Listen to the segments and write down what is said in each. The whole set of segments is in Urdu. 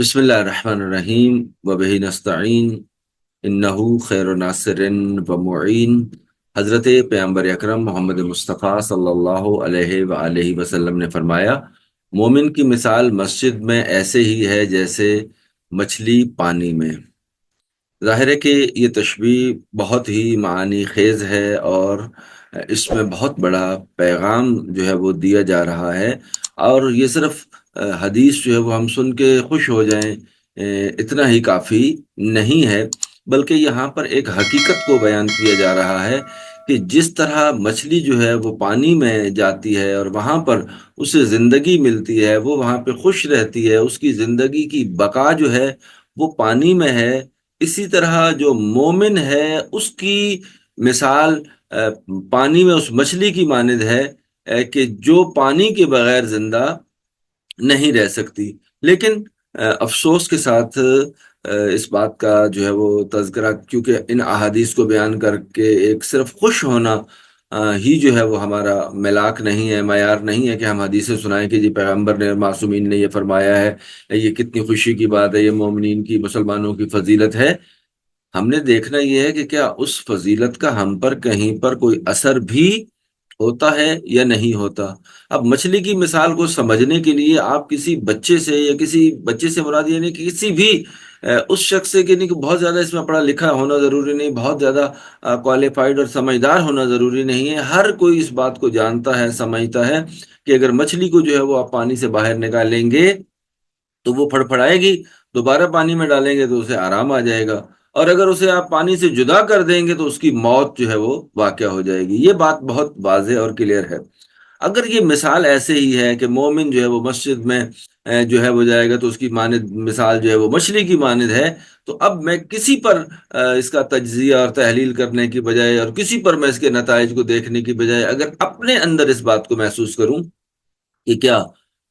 بسم اللہ الرحمن الرحیم، وبہ نستعین، انہو خیر و ناصر و معین۔ حضرت پیامبر اکرم محمد مصطفیٰ صلی اللہ علیہ وآلہ وسلم نے فرمایا، مومن کی مثال مسجد میں ایسے ہی ہے جیسے مچھلی پانی میں۔ ظاہر ہے کہ یہ تشبیح بہت ہی معانی خیز ہے اور اس میں بہت بڑا پیغام جو ہے وہ دیا جا رہا ہے۔ اور یہ صرف حدیث جو ہے وہ ہم سن کے خوش ہو جائیں اتنا ہی کافی نہیں ہے، بلکہ یہاں پر ایک حقیقت کو بیان کیا جا رہا ہے کہ جس طرح مچھلی جو ہے وہ پانی میں جاتی ہے اور وہاں پر اسے زندگی ملتی ہے، وہ وہاں پہ خوش رہتی ہے، اس کی زندگی کی بقا جو ہے وہ پانی میں ہے، اسی طرح جو مومن ہے، اس کی مثال پانی میں اس مچھلی کی مانند ہے کہ جو پانی کے بغیر زندہ نہیں رہ سکتی۔ لیکن افسوس کے ساتھ اس بات کا جو ہے وہ تذکرہ، کیونکہ ان احادیث کو بیان کر کے ایک صرف خوش ہونا ہی جو ہے وہ ہمارا ملاک نہیں ہے، معیار نہیں ہے کہ ہم حدیثیں سنائیں کہ جی پیغمبر نے معصومین نے یہ فرمایا ہے، یہ کتنی خوشی کی بات ہے، یہ مومنین کی، مسلمانوں کی فضیلت ہے۔ ہم نے دیکھنا یہ ہے کہ کیا اس فضیلت کا ہم پر کہیں پر کوئی اثر بھی ہوتا ہے یا نہیں ہوتا۔ اب مچھلی کی مثال کو سمجھنے کے لیے آپ کسی بچے سے یا کسی بچے سے مراد یعنی کہ کسی بھی اس شخص سے کہ نہیں کہ بہت زیادہ اس میں پڑھا لکھا ہونا ضروری نہیں، بہت زیادہ کوالیفائڈ اور سمجھدار ہونا ضروری نہیں ہے۔ ہر کوئی اس بات کو جانتا ہے، سمجھتا ہے کہ اگر مچھلی کو جو ہے وہ آپ پانی سے باہر نکالیں گے تو وہ پھڑ پھڑائے گی، دوبارہ پانی میں ڈالیں گے تو اسے آرام آ جائے گا۔ اور اگر اسے آپ پانی سے جدا کر دیں گے تو اس کی موت جو ہے وہ واقع ہو جائے گی۔ یہ بات بہت واضح اور کلیئر ہے۔ اگر یہ مثال ایسے ہی ہے کہ مومن جو ہے وہ مسجد میں جو ہے وہ جائے گا تو اس کی ماند مثال جو ہے وہ مچھلی کی ماند ہے۔ تو اب میں کسی پر اس کا تجزیہ اور تحلیل کرنے کی بجائے اور کسی پر میں اس کے نتائج کو دیکھنے کی بجائے اگر اپنے اندر اس بات کو محسوس کروں کہ کیا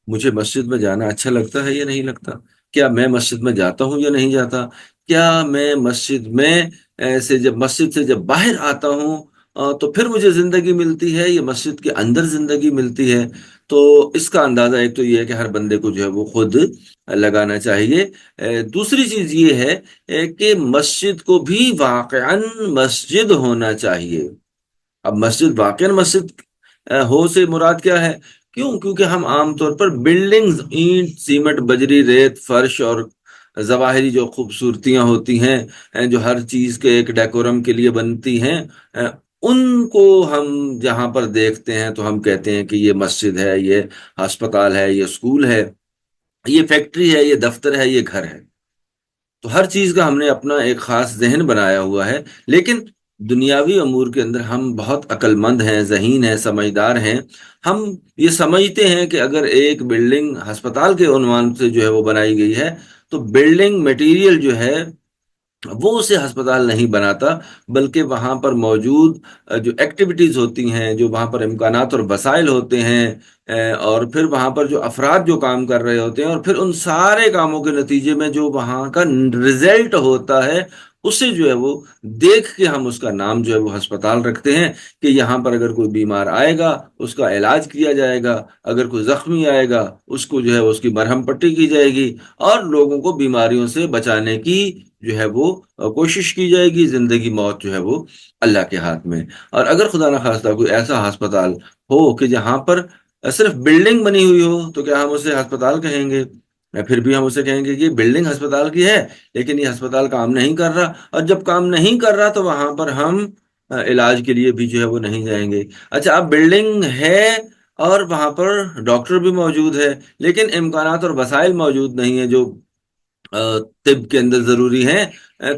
مجھے مسجد میں جانا اچھا لگتا ہے یا نہیں لگتا؟ کیا میں مسجد میں جاتا ہوں یا نہیں جاتا؟ کیا میں مسجد میں سے جب مسجد سے جب باہر آتا ہوں تو پھر مجھے زندگی ملتی ہے یا مسجد کے اندر زندگی ملتی ہے۔ تو اس کا اندازہ ایک تو یہ ہے کہ ہر بندے کو جو ہے وہ خود لگانا چاہیے۔ دوسری چیز یہ ہے کہ مسجد کو بھی واقع مسجد ہونا چاہیے۔ اب مسجد واقع مسجد ہو سے مراد کیا ہے؟ کیوں؟ کیونکہ ہم عام طور پر بلڈنگز اینٹ، سیمنٹ، بجری، ریت، فرش اور ظواہری جو خوبصورتیاں ہوتی ہیں جو ہر چیز کے ایک ڈیکورم کے لیے بنتی ہیں ان کو ہم جہاں پر دیکھتے ہیں تو ہم کہتے ہیں کہ یہ مسجد ہے، یہ ہسپتال ہے، یہ اسکول ہے، یہ فیکٹری ہے، یہ دفتر ہے، یہ گھر ہے۔ تو ہر چیز کا ہم نے اپنا ایک خاص ذہن بنایا ہوا ہے، لیکن دنیاوی امور کے اندر ہم بہت عقل مند ہیں، ذہین ہیں، سمجھدار ہیں۔ ہم یہ سمجھتے ہیں کہ اگر ایک بلڈنگ ہسپتال کے عنوان سے جو ہے وہ بنائی گئی ہے، تو بلڈنگ مٹیریل جو ہے وہ اسے ہسپتال نہیں بناتا، بلکہ وہاں پر موجود جو ایکٹیویٹیز ہوتی ہیں، جو وہاں پر امکانات اور وسائل ہوتے ہیں اور پھر وہاں پر جو افراد جو کام کر رہے ہوتے ہیں، اور پھر ان سارے کاموں کے نتیجے میں جو وہاں کا رزلٹ ہوتا ہے اسے جو ہے وہ دیکھ کے ہم اس کا نام جو ہے وہ ہسپتال رکھتے ہیں کہ یہاں پر اگر کوئی بیمار آئے گا، اس کا علاج کیا جائے گا، اگر کوئی زخمی آئے گا، اس کو جو ہے اس کی مرہم پٹی کی جائے گی اور لوگوں کو بیماریوں سے بچانے کی جو ہے وہ کوشش کی جائے گی، زندگی موت جو ہے وہ اللہ کے ہاتھ میں۔ اور اگر خدا نخواستہ کوئی ایسا ہسپتال ہو کہ جہاں پر صرف بلڈنگ بنی ہوئی ہو، تو کیا ہم اسے ہسپتال کہیں گے؟ پھر بھی ہم اسے کہیں گے کہ یہ بلڈنگ ہسپتال کی ہے، لیکن یہ ہسپتال کام نہیں کر رہا۔ اور جب کام نہیں کر رہا تو وہاں پر ہم علاج کے لیے بھی جو ہے وہ نہیں جائیں گے۔ اچھا اب بلڈنگ ہے اور وہاں پر ڈاکٹر بھی موجود ہے، لیکن امکانات اور وسائل موجود نہیں ہیں جو طب کے اندر ضروری ہیں۔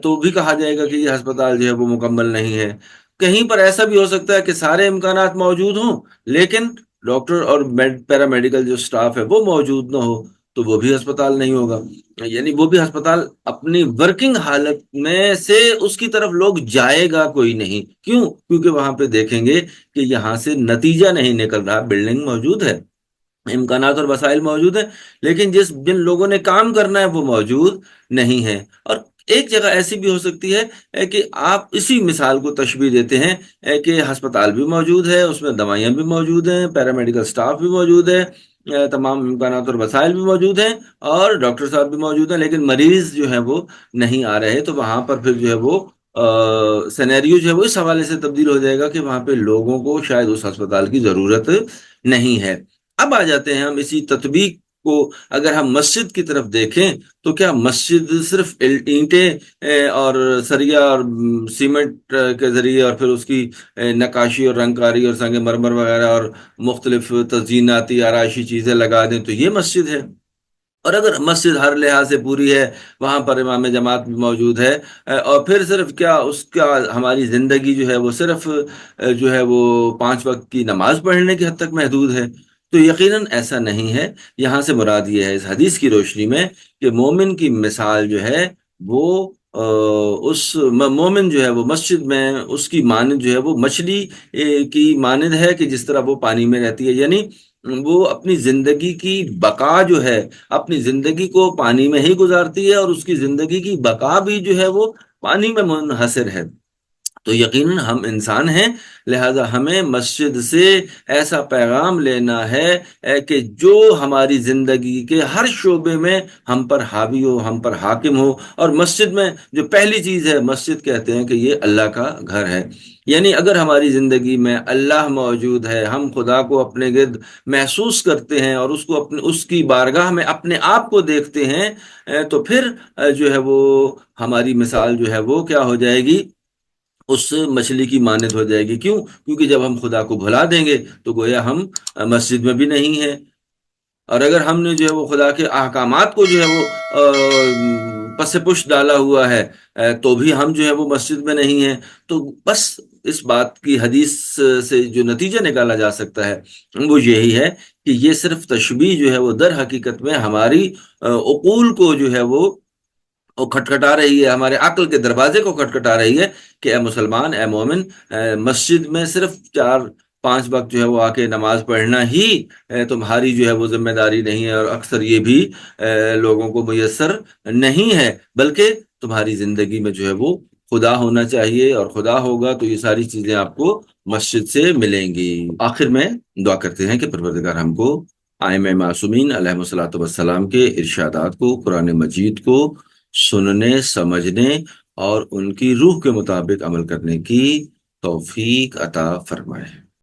تو بھی کہا جائے گا کہ یہ ہسپتال جو ہے وہ مکمل نہیں ہے۔ کہیں پر ایسا بھی ہو سکتا ہے کہ سارے امکانات موجود ہوں، لیکن ڈاکٹر اور پیرا میڈیکل جو سٹاف ہے وہ موجود نہ ہو۔ تو وہ بھی ہسپتال نہیں ہوگا۔ یعنی وہ بھی ہسپتال اپنی ورکنگ حالت میں سے اس کی طرف لوگ جائے گا کوئی نہیں۔ کیوں؟ کیونکہ وہاں پہ دیکھیں گے کہ یہاں سے نتیجہ نہیں نکل رہا۔ بلڈنگ موجود ہے، امکانات اور وسائل موجود ہیں، لیکن جس جن لوگوں نے کام کرنا ہے وہ موجود نہیں ہے اور ایک جگہ ایسی بھی ہو سکتی ہے کہ آپ اسی مثال کو تشبیح دیتے ہیں کہ ہسپتال بھی موجود ہے، اس میں دوائیاں بھی موجود ہیں پیرامیڈیکل سٹاف بھی موجود ہے تمام امکانات اور وسائل بھی موجود ہیں اور ڈاکٹر صاحب بھی موجود ہیں، لیکن مریض جو ہے وہ نہیں آ رہے، تو وہاں پر پھر جو ہے وہ سینیریو جو ہے وہ اس حوالے سے تبدیل ہو جائے گا کہ وہاں پہ لوگوں کو شاید اس ہسپتال کی ضرورت نہیں ہے۔ اب آ جاتے ہیں ہم اسی تطبیق کو اگر ہم مسجد کی طرف دیکھیں تو کیا مسجد صرف اینٹیں اور سریا اور سیمنٹ کے ذریعے اور پھر اس کی نقاشی اور رنگ کاری اور سنگ مرمر وغیرہ اور مختلف تزئیناتی، آرائشی چیزیں لگا دیں تو یہ مسجد ہے۔ اور اگر مسجد ہر لحاظ سے پوری ہے، وہاں پر امام جماعت بھی موجود ہے اور پھر صرف کیا اس کا ہماری زندگی جو ہے وہ صرف جو ہے وہ پانچ وقت کی نماز پڑھنے کی حد تک محدود ہے۔ تو یقیناً ایسا نہیں ہے۔ یہاں سے مراد یہ ہے اس حدیث کی روشنی میں کہ مومن کی مثال جو ہے وہ اس مومن جو ہے وہ مسجد میں، اس کی مانند جو ہے وہ مچھلی کی مانند ہے کہ جس طرح وہ پانی میں رہتی ہے۔ یعنی وہ اپنی زندگی کی بقا جو ہے، اپنی زندگی کو پانی میں ہی گزارتی ہے اور اس کی زندگی کی بقا بھی جو ہے وہ پانی میں منحصر ہے۔ تو یقیناً ہم انسان ہیں، لہذا ہمیں مسجد سے ایسا پیغام لینا ہے کہ جو ہماری زندگی کے ہر شعبے میں ہم پر حاوی ہو، ہم پر حاکم ہو۔ اور مسجد میں جو پہلی چیز ہے، مسجد کہتے ہیں کہ یہ اللہ کا گھر ہے۔ یعنی اگر ہماری زندگی میں اللہ موجود ہے، ہم خدا کو اپنے گرد محسوس کرتے ہیں اور اس کو اپنے، اس کی بارگاہ میں اپنے آپ کو دیکھتے ہیں تو پھر جو ہے وہ، ہماری مثال جو ہے وہ کیا ہو جائے گی؟ اس مچھلی کی مانت ہو جائے گی۔ کیوں؟ کیونکہ جب ہم خدا کو بھلا دیں گے تو گویا ہم مسجد میں بھی نہیں ہیں۔ اور اگر ہم نے جو ہے وہ خدا کے احکامات کو جو ہے وہ پس پش ڈالا ہوا ہے تو بھی ہم جو ہے وہ مسجد میں نہیں ہیں۔ تو بس اس بات کی حدیث سے جو نتیجہ نکالا جا سکتا ہے، وہ یہی ہے کہ یہ صرف تشبیح جو ہے وہ در حقیقت میں ہماری اقول کو جو ہے وہ وہ کھٹکھٹا رہی ہے، ہمارے عقل کے دروازے کو کھٹکھٹا رہی ہے کہ اے مسلمان، اے مومن مسجد میں صرف چار، پانچ وقت جو ہے وہ آ کے نماز پڑھنا ہی تمہاری جو ہے وہ ذمہ داری نہیں ہے اور اکثر یہ بھی لوگوں کو میسر نہیں ہے، بلکہ تمہاری زندگی میں جو ہے وہ خدا ہونا چاہیے اور خدا ہوگا تو یہ ساری چیزیں آپ کو مسجد سے ملیں گی۔ آخر میں دعا کرتے ہیں کہ پروردگار ہم کو آئم معصومین علیہ وسلاۃ وسلام کے ارشادات کو، قرآن مجید کو سننے سمجھنے اور ان کی روح کے مطابق عمل کرنے کی توفیق عطا فرمائے۔